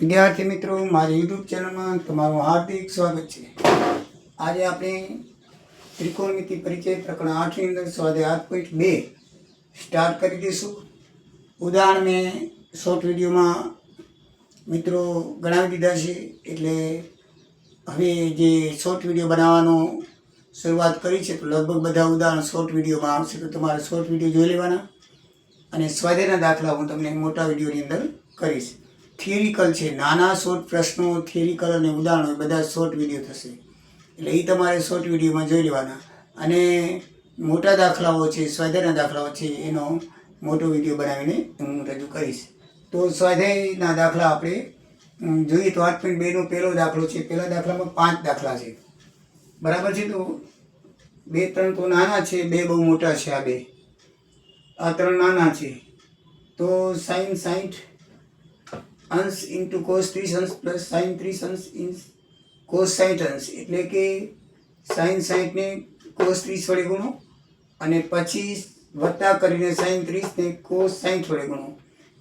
વિદ્યાર્થી મિત્રો, મારી યુટ્યુબ ચેનલમાં તમારું હાર્દિક સ્વાગત છે. આજે આપણે ત્રિકોણમિતિ પરિચય પ્રકરણ આઠની અંદર સ્વાધ્યાય આઠ પોઈન્ટ બે સ્ટાર્ટ કરી દઈશું. ઉદાહરણ મેં શોર્ટ વિડીયોમાં મિત્રો ગણાવી દીધા છે, એટલે હવે જે શોર્ટ વીડિયો બનાવવાનો શરૂઆત કરી છે, તો લગભગ બધા ઉદાહરણ શોર્ટ વિડીયોમાં આવશે, તો તમારે શોર્ટ વીડિયો જોઈ લેવાના. અને સ્વાધ્યાયના દાખલા હું તમને મોટા વિડીયોની અંદર કરીશ. થિયરિકલ છે. નાના શોર્ટ પ્રશ્નો થિયરિકલ અને ઉદાહરણો, એ બધા શોર્ટ વીડિયો થશે. એટલે એ તમારે શોર્ટ વિડીયોમાં જોઈ લેવાના. અને મોટા દાખલાઓ છે, સ્વાધ્યાયના દાખલાઓ છે, એનો મોટો વીડિયો બનાવીને હું રજૂ કરીશ. તો સ્વાધ્યાયના દાખલા આપણે જોઈએ તો આઠ પોઈન્ટ બેનો પહેલો દાખલો છે. પહેલા દાખલામાં પાંચ દાખલા છે. બરાબર છે તો? બે ત્રણ તો નાના છે, બે બહુ મોટા છે આ બે. આ ત્રણ નાના છે. તો સાઈન સાઈઠ અંશ ઇન્ટુ કોસ ત્રીસ અંશ પ્લસ સાઇન ત્રીસ અંશ ઇન કોસ સાઈઠ અંશ. એટલે કે સાઈન સાઈઠને કોસ ત્રીસ વડે ગુણો અને પછી વત્તા કરીને સાઈન ત્રીસને કોસ સાઈઠ વડે ગુણો.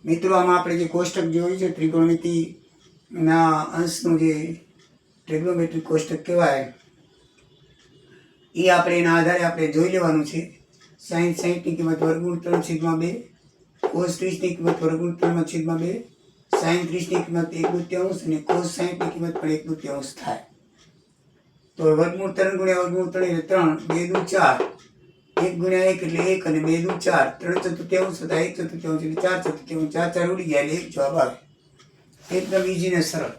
મિત્રો, આમાં આપણે જે કોષ્ટક જોયું છે, ત્રિકોણમિતિના અંશનું જે ટ્રિગ્નોમેટ્રિક કોષ્ટક કહેવાય, એ આપણે એના આધારે આપણે જોઈ લેવાનું છે. સાઇન સાઈઠની કિંમત વર્ગુણ ત્રણ છેદમાં બે કોસ ત્રીસની કિંમત વર્ગુણ ત્રણમાં છેદમાં બે સાઈન ત્રીસની કિંમત એક દૃત્યાંશ અને કોસ સાહીઠની કિંમત પણ એક દૃત્યાંશ થાય. તો વર્ગમૂળ ત્રણ ગુણ્યા વર્ગમૂળ ત્રણ એટલે ત્રણ, બે દુ ચાર. એક ગુણ્યા એક એટલે એક અને બે દુ ચાર. ત્રણ ચતુર્થ્યાંશ વત્તા એક ચતુર્થ્યાંશ એટલે ચાર ચતુર્થ્યાંશ ચાર ચાર ઉડી ગયા એટલે એક જવાબ આવે. એકદમ ઇઝી ને સરળ.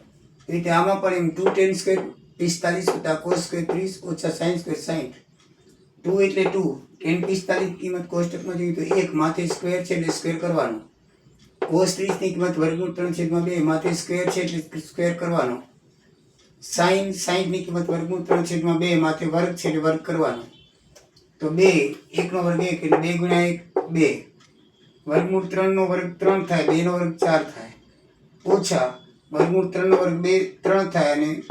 રીતે આમાં પણ એમ ટુ ટેન સ્ક્વેર પિસ્તાલીસ વત્તા કોસ સ્ક્વેર ત્રીસ ઓછા સાઈન સ્ક્વેર સાઈઠ ટુ એટલે ટુ ટેન પિસ્તાલીસ કિંમત કોષ્ટકમાં જોઈએ તો એક માથે સ્ક્વેર છે એટલે સ્ક્વેર કરવાનો. કોસ ત્રીસની કિંમત વર્ગમૂળ ત્રણ છેદમાં બે માથે સ્ક્વેર છે એટલે સ્ક્વેર કરવાનો. સાઈન સાઈઠની કિંમત વર્ગમૂળ ત્રણ છેદમાં બે માથે વર્ગ છે એટલે વર્ગ કરવાનો. તો બે, એકનો વર્ગ એક એટલે બે ગુણ્યા એક, બે. વર્ગમૂળ ત્રણનો વર્ગ ત્રણ થાય બેનો વર્ગ ચાર થાય. ઓછા વર્ગમૂળ ત્રણનો વર્ગ બે, ત્રણ થાય અને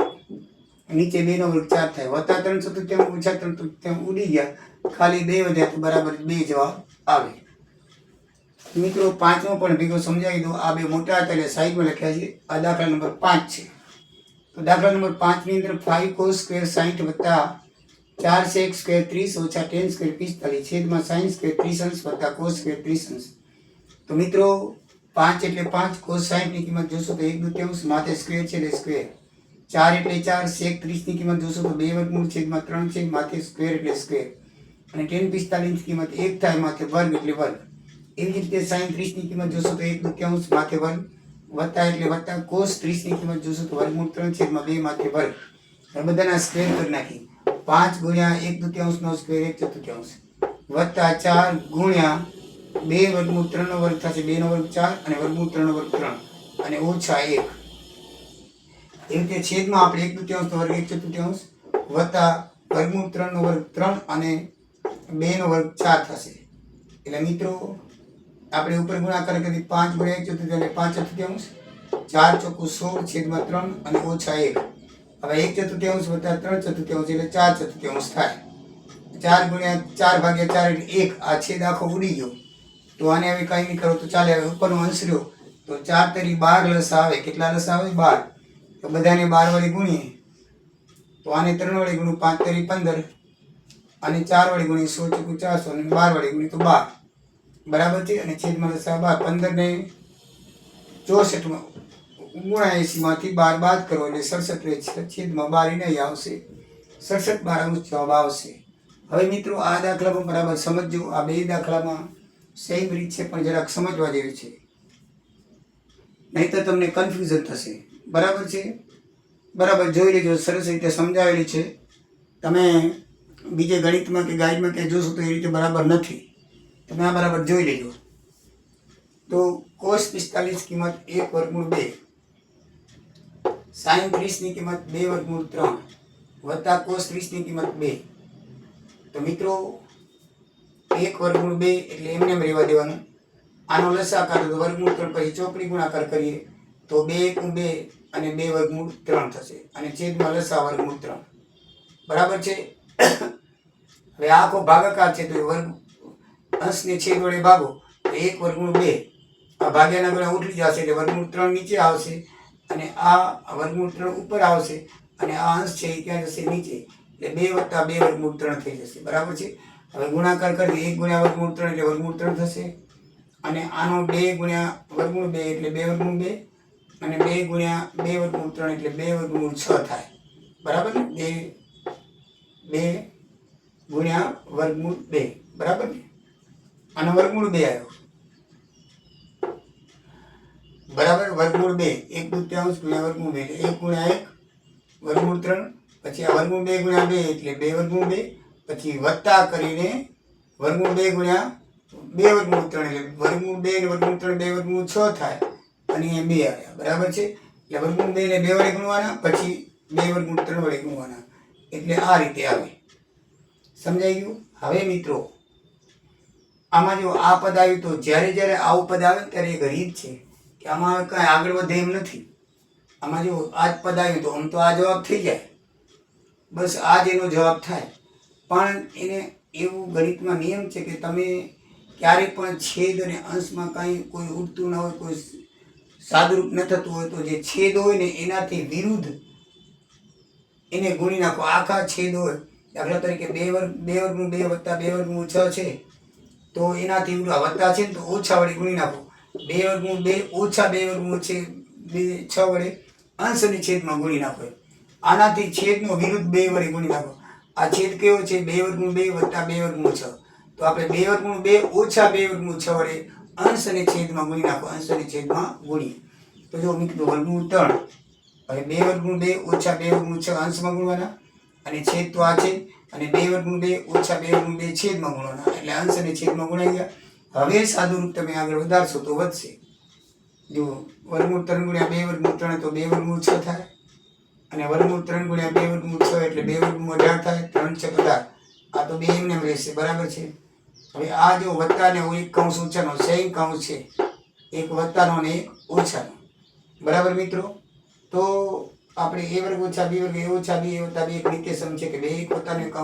નીચે બેનો વર્ગ ચાર થાય. વત્તા ત્રણ ચતુર્થાંશ ઓછા ત્રણ ચતુર્થાંશ ઉડી ગયા. ખાલી બે વધ્યા તો બરાબર બે જવાબ આવે. મિત્રો પાંચમો પણ ભેગો સમજાવી દો. આ બે મોટા હતા એટલે સાઈડમાં લખ્યા છે. આ દાખલા નંબર પાંચ છે. તો દાખલા નંબર પાંચની અંદર ફાઈવ કો સ્ક્વેર સાઈઠ વત્તા ચાર સેક સ્ક્વેર ત્રીસ ઓછા ટેન સ્ક્વેર પિસ્તાલીસ છેદમાં સાઈન સ્ક્વેર ત્રીસ અંશ વત્તા કો સ્ક્વેર ત્રીસ અંશ. તો મિત્રો પાંચ એટલે પાંચ કોસ સાઈઠની કિંમત જોશો તો એક દુત્યાંશ માથે સ્ક્વેર છે એટલે સ્ક્વેર ચાર એટલે ચાર સેક ત્રીસની કિંમત જોશો તો બે વર્ગમૂળ છેદમાં ત્રણ છે, માથે સ્ક્વેર એટલે સ્ક્વેર અને ટેન પિસ્તાલીસની કિંમત એક થાય માથે વર્ગ એટલે વર્ગ. એવી રીતે સાઈન ત્રીસની કિંમત જોશો તો એક દૃત્યાંશ માથે વર્ગ વત્તા એટલે વત્તા કોસ ત્રીસની કિંમત જોશો તો વર્ગમૂળ ત્રણ છેદમાં બે માથે વર્ગ હવે બધાના સ્ક્વેર કરી નાખી. પાંચ ગુણ્યા એક દૃત્યાંશનો સ્ક્વેર એક ચતુર્થાંશ વત્તા ચાર ગુણ્યા બે વર્ગમૂળ ત્રણનો વર્ગ થશે બેનો વર્ગ ચાર અને વર્ગમૂળ ત્રણનો વર્ગ ત્રણ. અને ઓછા એક. એવી રીતે છેદમાં આપણે એક દૃત્યાંશનો વર્ગ, એક ચતુર્થાંશ વત્તા વર્ગમૂળ ત્રણનો વર્ગ ત્રણ અને બેનો વર્ગ ચાર થશે. એટલે મિત્રો આપણે ઉપર ગુણાકાર કરી પાંચ ગુણ્યા એક ચતુર્થાંશ પાંચ ચતુર્થાંશ ચાર ચોખ્ખું સોળ છેદમાં ત્રણ અને ઓછા એક. હવે એક ચતુર્થાંશ વત્તા ત્રણ ચતુર્થાંશ એટલે ચાર ચતુર્થાંશ થાય. ચાર ગુણ્યા ચાર ભાગ્યા ચાર એટલે એક. આ છેદ આખો ઉડી ગયો. તો આને હવે કંઈ નહીં કરો, તો ચાલે. હવે ઉપરનો અંશ રહ્યો. તો ચાર તરી બાર લસ આવે. કેટલા લસ આવે? બાર. તો બધાને બાર વડે ગુણીએ. તો આને ત્રણ વડે ગુણું પાંચ તરી પંદર. અને ચાર વડે ગુણી સો ચોખ્ખું ચારસો અને બાર વડે ગુણી તો બાર. બરાબર છે? અને છેદમાં લસા બાર, પંદર ને ચોસઠમાં ગુણ્યા એંસીમાંથી બાર બાદ કરો એટલે સડસઠ રહે છેદમાં બાર એને આવશે. સડસઠ બાર જવાબ આવશે. હવે મિત્રો, આ દાખલામાં બરાબર સમજજો. આ બે દાખલામાં સેમ રીત છે, પણ જરાક સમજવા જેવી છે. નહીં તો તમને કન્ફ્યુઝન થશે. બરાબર છે? બરાબર, જોઈ લેજો. સરસ રીતે સમજાવેલી છે. તમે બીજે ગણિતમાં કે ગાઈડમાં કે જોશો તો એ રીતે બરાબર નથી. તમે આ બરાબર જોઈ લેજો. તો કોસ પિસ્તાલીસ કિંમત એક વર્ગમૂળ બે. સાઈન ત્રીસની કિંમત બે વર્ગમૂળ ત્રણ. વત્તા કોસ ત્રીસની કિંમત બે. તો મિત્રો, એક વર્ગમૂળ બે એટલે એમને એમ રહેવા દેવાનું. આનો લસાકાર તો વર્ગમૂળ ત્રણ પછી ચોકડી ગુણાકાર કરીએ, તો બે એકું બે અને બે વર્ગમૂળ ત્રણ થશે. અને છેદમાં લસા વર્ગમૂળ ત્રણ. બરાબર છે? હવે આખો ભાગાકાર છે તો વર્ગ અંશને છેદ વડે ભાગો, તો એક વર્ગમૂળ બે. આ ભાગ્યાના ગણા ઉઠી જશે એટલે વર્ગમૂળ ત્રણ નીચે આવશે અને આ વર્ગમૂળ ત્રણ ઉપર આવશે અને આ અંશ છે એ ક્યાં જશે નીચે. એટલે બે વત્તા બે વર્ગમૂળ ત્રણ થઈ જશે. બરાબર છે? હવે ગુણાકાર કરીએ. એક ગુણ્યા વર્ગમૂળ ત્રણ એટલે વર્ગમૂળ ત્રણ થશે. અને આનો બે ગુણ્યા વર્ગમૂળ બે એટલે બે વર્ગમૂળ બે. અને બે ગુણ્યા બે વર્ગમૂળ ત્રણ એટલે બે વર્ગમૂળ છ થાય. બરાબર ને? બે બે ગુણ્યા વર્ગમૂળ બે. બરાબર ને? આનો વર્ગમૂળ બે આવ્યો. બરાબર? વર્ગમૂળ બે. એક દૂત્યાંશ ગુણ્યા વર્ગમૂળ બે. એક ગુણ્યા એક, વર્ગમૂળ ત્રણ, પછી આ વર્ગમૂળ બે ગુણ્યા બે એટલે બે વર્ગમૂળ બે, પછી વત્તા કરીને વર્ગમૂળ બે ગુણ્યા બે વર્ગમૂળ ત્રણ. એટલે વર્ગમૂળ બે ને વર્ગમૂળ ત્રણ, બે વર્ગમૂળ છ થાય. અને અહીંયા બે આવ્યા. બરાબર છે? એટલે વર્ગમૂળ બે ને બે વડે ગુણવાના, પછી બે વર્ગમૂળ ત્રણ વડે ગુણવાના. એટલે આ રીતે આવે. સમજાઈ ગયું? હવે મિત્રો આમાં જો આ પદ આવ્યું તો જ્યારે જ્યારે આવું પદ આવે ત્યારે એક રીત છે કે આમાં કાંઈ આગળ વધે એમ નથી. આમાં જો આ જ પદ આવ્યું તો આમ તો આ જવાબ થઈ જાય. બસ આ જ એનો જવાબ થાય. પણ એને એવું ગણિતમાં નિયમ છે કે તમે ક્યારેય પણ છેદ અને અંશમાં કાંઈ કોઈ ઉડતું ન હોય, કોઈ સાદુરૂપ ન થતું હોય તો જે છેદ હોય ને એનાથી વિરુદ્ધ એને ગુણી નાખો. આખા છેદ હોય. દાખલા તરીકે બે વર્ગ, બે વર્ગનું બે વત્તા બે વર્ગનું છ છે. તો એનાથી વત્તા છે ને તો ઓછા વડે ગુણી નાખો. બે વર્ગનું બે, ઓછા બે વર્ગનું છે, બે, છ વડે અંશ અને છેદમાં ગુણી નાખો આનાથી છેદનો વિરુદ્ધ બે વડે ગુણી નાખો. આ છેદ કેવો છે? બે વર્ગનું બે વત્તા બે વર્ગનું છ. તો આપણે બે વર્ગનું બે, ઓછા બે વર્ગનું છ વડે અંશ અને છેદમાં ગુણી નાખો. અંશ અને છેદમાં ગુણી. તો જો મિત્રો વર્ગમૂળ ત્રણ. હવે બે વર્ગમૂળ બે, ઓછા બે વર્ગમૂળ છ અંશમાં ગુણવાના. અને છેદ તો આ છે. અને બે વર્ગનું બે, ઓછા બે વર્ગનું બે છેદમાં ગુણવાના. એટલે અંશ અને છેદમાં ગુણાઈ ગયા. હવે સાદુરૂપ તમે આગળ વધારશો તો વધશે. જો વર્ગમૂળ ત્રણ ગુણ્યા બે વર્ગમૂળ ત્રણ તો બે વર્ગમૂળ છ થાય. અને વર્ગમૂળ ત્રણ ગુણ્યા બે વર્ગમૂળ છ એટલે બે વર્ગમૂળ અઢાર થાય. ત્રણ છ અઢાર. આ તો બે એમને રહેશે. બરાબર છે? હવે આ જો વત્તાને એક કૌંસ ઓછાનો, સેમ કૌંસ છે. એક વત્તાનો અને એક ઓછાનો. બરાબર મિત્રો? તો આપણે એ વર્ગ ઓછા, બી વર્ગ એ ઓછા, બી એ વત્તા બી એક રીતે છે કે બે એક વત્તાનો એક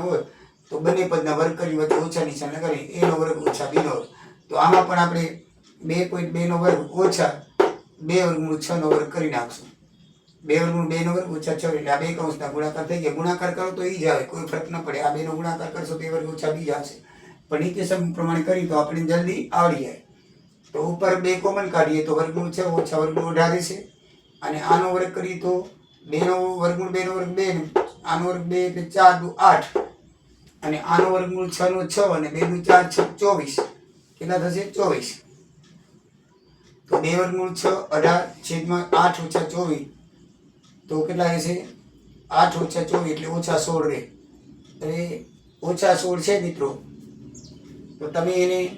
હોય, તો બંને પદના વર્ગ કરી વચ્ચે ઓછા નિશાન લગાડી એનો વર્ગ ઓછા બીનો વર્ગ. તો આમાં પણ આપણે બે પોઈન્ટ બેનો વર્ગ ઓછા, બે વર્ગમૂળ છનો વર્ગ કરી નાખશું. બે વર્ગમૂળ બેનો વર્ગ ઓછા છ, એટલે આ બે કૌંસના ગુણાકાર થઈ ગયા. ગુણાકાર કરો તો એ જ આવે, કોઈ ફરક ન પડે. આ બેનો ગુણાકાર કરશો બે વર્ગ ઓછા, બી જ આવશે. પણ નિત્યસમ પ્રમાણે કરી તો આપણે જલ્દી આવડી જાય. તો ઉપર બે કોમન કાઢીએ તો વર્ગમૂળ છે ઓછા વર્ગમૂળ અઢારે છે. અને આનો વર્ગ કરીએ તો બેનો વર્ગમૂળ, બેનો વર્ગ બે આનો વર્ગ બે એટલે ચાર દુ આઠ. અને આનો વર્ગમૂળ છ નો છ અને બે દુ ચાર છ ચોવીસ. કેટલા થશે? ચોવીસ. તો બે વર્ગમૂળ છ, અઢાર, છેદમાં આઠ ઓછા ચોવીસ. તો કેટલા હશે આઠ ઓછા ચોવીસ એટલે ઓછા સોળ રહે. એટલે ઓછા સોળ છે મિત્રો. તો તમે એને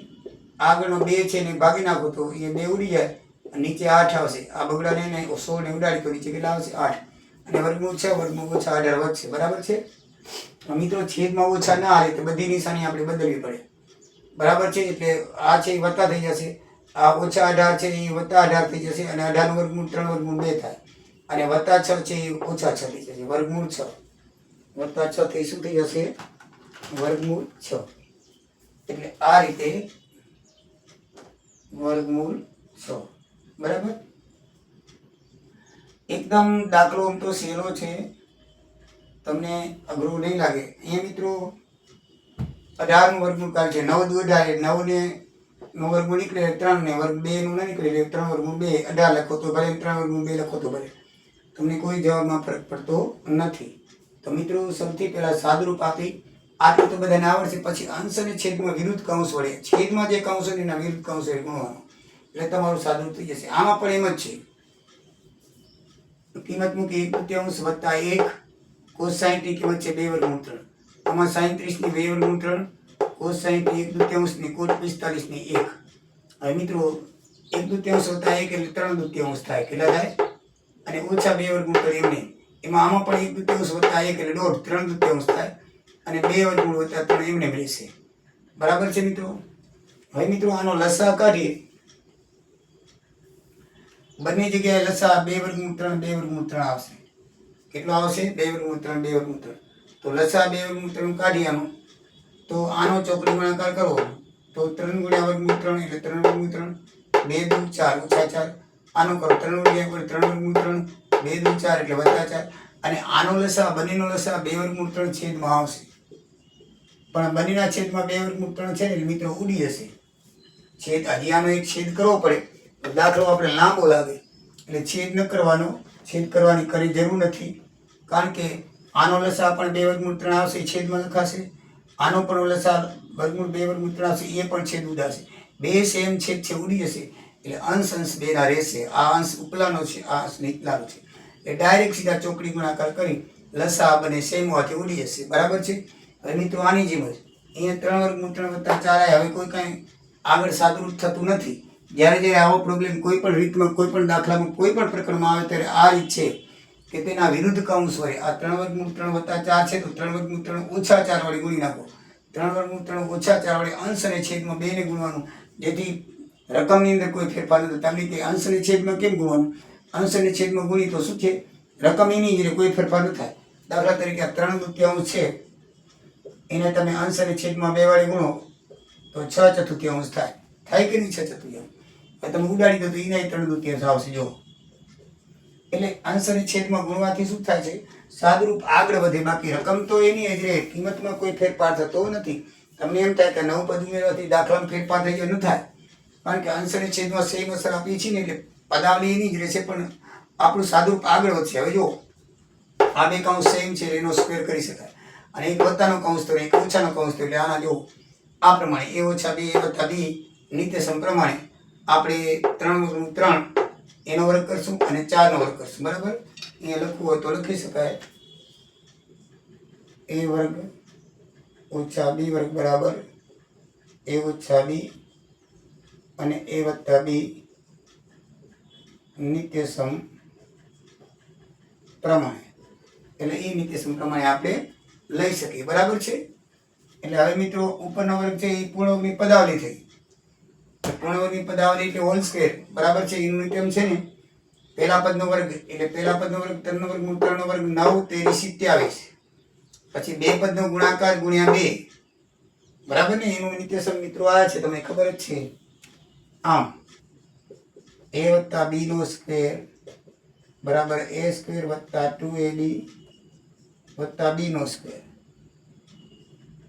આગળનો બે છે એને ભાગી નાખો તો એ બે ઉડી જાય. નીચે આઠ આવશે. આ બગડાને ને સોળને ઉડાડી તો નીચે કેટલા આવશે? આઠ. અને વર્ગમૂળ છે, વર્ગમૂળ ઓછા અઢાર વધશે. બરાબર છે? મિત્રો છેદમાં ઓછા ના આવે તો બધી નિશાની આપણે બદલવી પડે. બરાબર છે? એટલે આ છે એ વત્તા થઈ જશે. આ ઓછા અઢાર છે, એ વત્તા અઢાર થઈ જશે અને અઢારનું વર્ગમૂળ ત્રણ વર્ગમૂળ બે થાય. અને વત્તા છ છે, એ ઓછા છ થઈ જશે. વર્ગમૂળ છ. વત્તા છ થઈ શું થઈ જશે? વર્ગમૂળ છ. એટલે આ રીતે વર્ગમૂળ છ. બરાબર? એકદમ દાખલો આમ તો સહેલો છે. તમને અઘરું નહીં લાગે. અહીંયા મિત્રો અઢારનું વર્ગનું કાઢ છે. નવ દુ અઢાર નવ ને નો વર્ગમૂળ નીકળે ત્રણ ને વર્ગ બે નું ના નીકળે ત્રણ વર્ગમૂળ બે. અઢાર લખો તો ભલે ત્રણ વર્ગમૂળ બે લખો તો ભલે. તમને કોઈ જવાબમાં ફરક પડતો નથી. તો મિત્રો, સૌથી પહેલા સાદરૂપ આપી. આટલું તો બધાને આવડશે. પછી અંશ અને છેદમાં વિરુદ્ધ કૌંસ વડે છેદમાં જે કૌંસ હોય એના વિરુદ્ધ કૌંસ વડે ગુણવાનું. એટલે તમારું સાદુરૂપ થઈ જશે. આમાં પણ એમ જ છે. કિંમત મૂકી એક તૃતીયાંશ વત્તા એક કોસ સાહીઠની કિંમત છે બે વર્ગમૂળ ત્રણ આમાં સાહીત્રીસની બે વર્ગમૂળ ત્રણ કોસ સાહીઠની એક તૃતીયાંશની કોટ પિસ્તાલીસની એક. હવે મિત્રો, એક તૃતીયાંશ વત્તા એક એટલે ત્રણ તૃતીયાંશ થાય. કેટલા થાય? અને ઓછા બે વર્ગમૂળ ત્રણ એમને એમાં આમાં પણ એક તૃતીયાંશ વત્તા એક એટલે દોઢ, ત્રણ તૃતીયાંશ થાય. અને બે વર્ગમૂળ વત્તા ત્રણ એમને રહેશે બરાબર છે મિત્રો? હવે મિત્રો, આનો લસા કાઢીએ. બંને જગ્યાએ લસા બે વર્ગમૂળ ત્રણ બે વર્ગમૂળ ત્રણ આવશે. કેટલો આવશે? બે વર્ગમૂળ ત્રણ બે વર્ગમૂળ ત્રણ તો લસા બે વર્ગમૂળ ત્રણ કાઢી તો આનો ચોકડી ગુણાકાર કરો તો ત્રણ ગુણ્યા વર્ગમૂળ ત્રણ એટલે ત્રણ વર્ગમૂળ ત્રણ બે દુ ચાર, ઓછા ચાર. આનો કરો ત્રણ ગુણ્યા ત્રણ વર્ગમૂળ ત્રણ બે દુ ચાર એટલે વત્તા ચાર. અને આનો લસા, બંનેનો લસા બે વર્ગમૂળ ત્રણ છેદમાં આવશે. પણ બંનેના છેદમાં બે વર્ગમૂળ ત્રણ છે એટલે મિત્રો ઉડી જશે. છેદ હજી આનો એક છેદ કરવો પડે. દાખલો આપણે લાંબો લાગે એટલે છેદ ન કરવાનો, છેદ કરવાની કરી જરૂર નથી. કારણ કે આનો લસા પણ બે વર્ગમૂળ ત્રણ આવશે, એ છેદમાં લખાશે. આનો પણ લસા વર્ગમૂળ બે વર્ગમૂળ ત્રણ આવશે, એ પણ છેદ ઉદાશે બે સેમ છેદ છે, ઉડી જશે. એટલે અંશ અંશ બેના રહેશે. આ અંશ ઉપલાનો છે, આ અંશ નીચલાનો છે. એટલે ડાયરેક્ટ સીધા ચોકડી ગુણાકાર કરી લસા બને સેમ હોવાથી ઉડી જશે. બરાબર છે? હવે મિત્રો આની જેમ જ. અહીંયા ત્રણ વર્ગમૂળ ત્રણ વત્તા ચાર આવ્યા. હવે કોઈ કાંઈ આગળ સાદુરૂપ થતું નથી. જ્યારે જ્યારે આવો પ્રોબ્લેમ કોઈ પણ રીતમાં, કોઈ પણ દાખલામાં, કોઈ પણ પ્રકરણમાં આવે ત્યારે આ રીત છે કે તેના વિરુદ્ધ કૌંસ હોય. આ ત્રણ વર્ગમૂળ ત્રણ વત્તા ચાર છે તો ત્રણ વર્ગમૂળ ત્રણ ઓછા ચાર વડે ગુણી નાખો. ત્રણ વર્ગમૂળ ત્રણ ઓછા ચાર વડે અંશ અને છેદમાં બેને ગુણવાનું. જેથી રકમની અંદર કોઈ ફેરફાર નથી તમને કે અંશ અને છેદમાં કેમ ગુણવાનું? અંશ અને છેદમાં ગુણી તો શું છે? રકમ એની કોઈ ફેરફાર ન થાય. દાખલા તરીકે આ ત્રણ દુત્યાંશ છે. એને તમે અંશ અને છેદમાં બે વાળી ગુણો તો છ ચતુર્થાંશ થાય. થાય કે નહીં છ ચતુર્થાંશ? હવે તમે ઉડાડી દો તો એના ત્રણ દુત્યાંશ આવશે જો એટલે અંશ છેદમાં ગુણવાથી શું થાય છે? સાદરૂપ આગળ વધે બાકી રકમ તો એની જ રહે, કિંમતમાં કોઈ ફેરફાર થતો નથી. તમને એમ થાય કે નવું પદ ઉમેરવાથી દાખલામાં ફેરફાર થઈ ગયો, ન થાય. કારણ કે અંશ છેદમાં સેમ અસર આપીએ છીએ ને એટલે પદાવલી એની જ રહેશે, પણ આપણું સાદરૂપ આગળ વધશે. હવે જો આ બે કૌંસ સેમ છે, એનો સ્ક્વેર કરી શકાય. અને એક વત્તાનો કૌંસ તો એક ઓછાનો કૌંસ તો, એટલે આના જો આ પ્રમાણે, એ ઓછા બે એ વત્તા બી નિત્યસમ પ્રમાણે આપણે ત્રણ ત્રણ, એનો વર્ગ કરશું અને ચારનો વર્ગ કરશું, બરાબર? અહીંયા લખવું હોય તો લખી શકાય. એ વર્ગ ઓછા બી વર્ગ બરાબર, એ ઓછા બી અને એ વત્તા બી નિત્યસમ પ્રમાણે. એટલે એ નિત્યસમ પ્રમાણે આપણે લઈ શકીએ, બરાબર છે? એટલે હવે મિત્રો ઉપરનો વર્ગ છે એ પૂર્ણવર્ગની પદાવલી થઈ. પૂર્ણવર્ગની પદાવલી એટલે હોલ સ્કેર બરાબર છે? એનું છે ને, પહેલા પદનો વર્ગ, એટલે પહેલા પદનો વર્ગ, ત્રણનો વર્ગ ત્રણનો વર્ગ, નવ, તેરી સિત્યાવીસ પછી બે પદનો ગુણાકાર ગુણ્યા બે. બરાબર ને? એનું નિત્યસમ મિત્રો આ છે, તમને ખબર જ છે. આમ, એ વત્તા બીનો સ્ક્વેર બરાબર, એ સ્ક્વેર વત્તા ટુ એ બી વત્તા બીનો સ્ક્વેર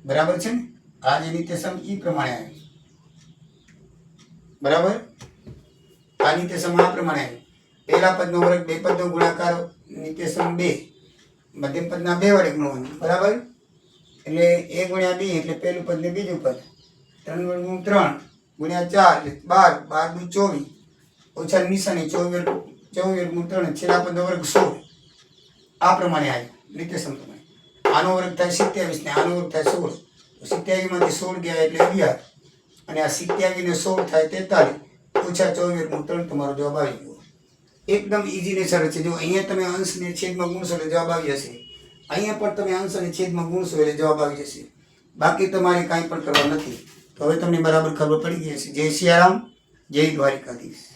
બરાબર છે ને? આ જે નિત્યસમ ઈ પ્રમાણે આવે બરાબર? આ નિત્યસમ આ પ્રમાણે પહેલા પદનો વર્ગ બે પદનો ગુણાકાર, નિત્યસમ બે. મધ્યમ પદના બે વડે ગુણવાનું, બરાબર? એટલે એ ગુણ્યા બી એટલે પહેલું પદ ને બીજું પદ. ત્રણ વર્ગનું ત્રણ, ગુણ્યા ચાર એટલે બાર બાર દુ ચોવીસ. ઓછા નિશાની ચોવીસ ચોવીસ વર્ગનું ત્રણ, છેલ્લા પદનો વર્ગ સોળ. આ પ્રમાણે આવ્યું નિત્યસમ પ્રમાણે. આનો વર્ગ થાય સિત્યાવીસ ને આનો વર્ગ થાય સોળ. સિત્યાવીસમાંથી સોળ ગયા એટલે અગિયાર. અને આ સિત્યાવીને સોળ થાય તેતાલીસ, ઓછા ચોવીસ ત્રણ તમારો જવાબ આવી ગયો. એકદમ ઇઝી ને સરળ છે. જો અહીંયા તમે અંશ ને છેદમાં ગુણશો એટલે જવાબ આવી જશે. અહીંયા પણ તમે અંશ અને છેદમાં ગુણશો એટલે જવાબ આવી જશે. બાકી તમારે કાંઈ પણ કરવા નથી. તો હવે તમને બરાબર ખબર પડી ગઈ હશે. જય સિયારામ, જય દ્વારિકાધીશ.